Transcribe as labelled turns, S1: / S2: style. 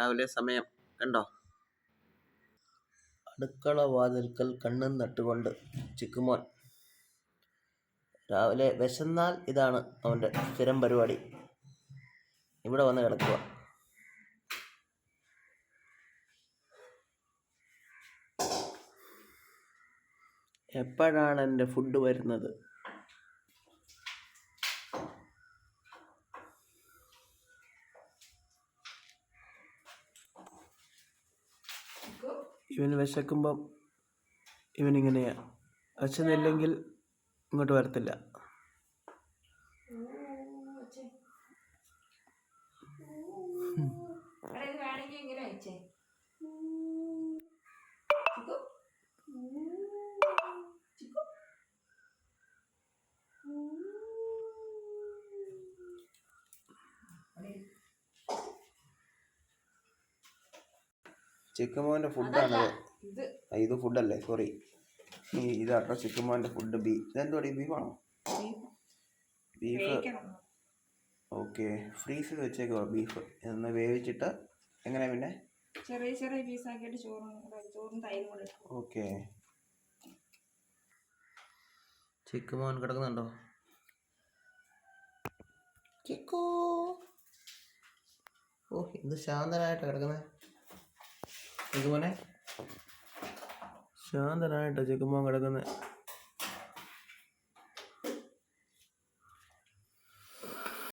S1: രാവിലെ സമയം കണ്ടോ? അടുക്കള വാതിൽക്കൽ കണ്ണും നട്ടുകൊണ്ട് ചിക്കുമോൻ. രാവിലെ വിശന്നാൽ ഇതാണ് അവന്റെ സ്ഥിരം പരിപാടി. ഇവിടെ വന്ന് കിടക്കുക. എപ്പോഴാണ് എന്റെ ഫുഡ് വരുന്നത്? ഇവന് വിശക്കുമ്പം ഇവനിങ്ങനെയാണ് വിശന്നില്ലെങ്കിൽ ഇങ്ങോട്ട് വരത്തില്ല
S2: എടാ, ഇത് വേണമെങ്കിൽ ഇങ്ങനെ വെച്ചേ ചിക്കു? ചിക്കു?
S1: ചിക്കുമോന്റെ ഫുഡാണ്
S2: ഇത്
S1: ഇത് ഫുഡല്ലേ സോറി ഈ ഇതാട്ടോ ചിക്കുമോന്റെ ഫുഡ് ബീ ഇതെന്തോടി ബീഫാണോ ബീഫ്. ഓക്കെ. ഫ്രീസിൽ വെച്ചേക്കുവാ ബീഫ്. എന്ന് വേവിച്ചിട്ട് എങ്ങനെ പിന്നെ?
S2: ചെറിയ ചെറിയ പീസാക്കിയിട്ട് ചോറും ചോറും തൈരും കൂടെ ഇട്ടു.
S1: ഓക്കെ. ചിക്കുമോൻ കിടക്കുന്നുണ്ടോ? ചിക്കു. ഓ ഇത് ശാന്തനായിട്ട് കിടക്കുന്നത് ചിക്കുമോനെ ശാന്തനായിട്ടാണ് ചെക്കുമ്പോൾ കിടക്കുന്നത്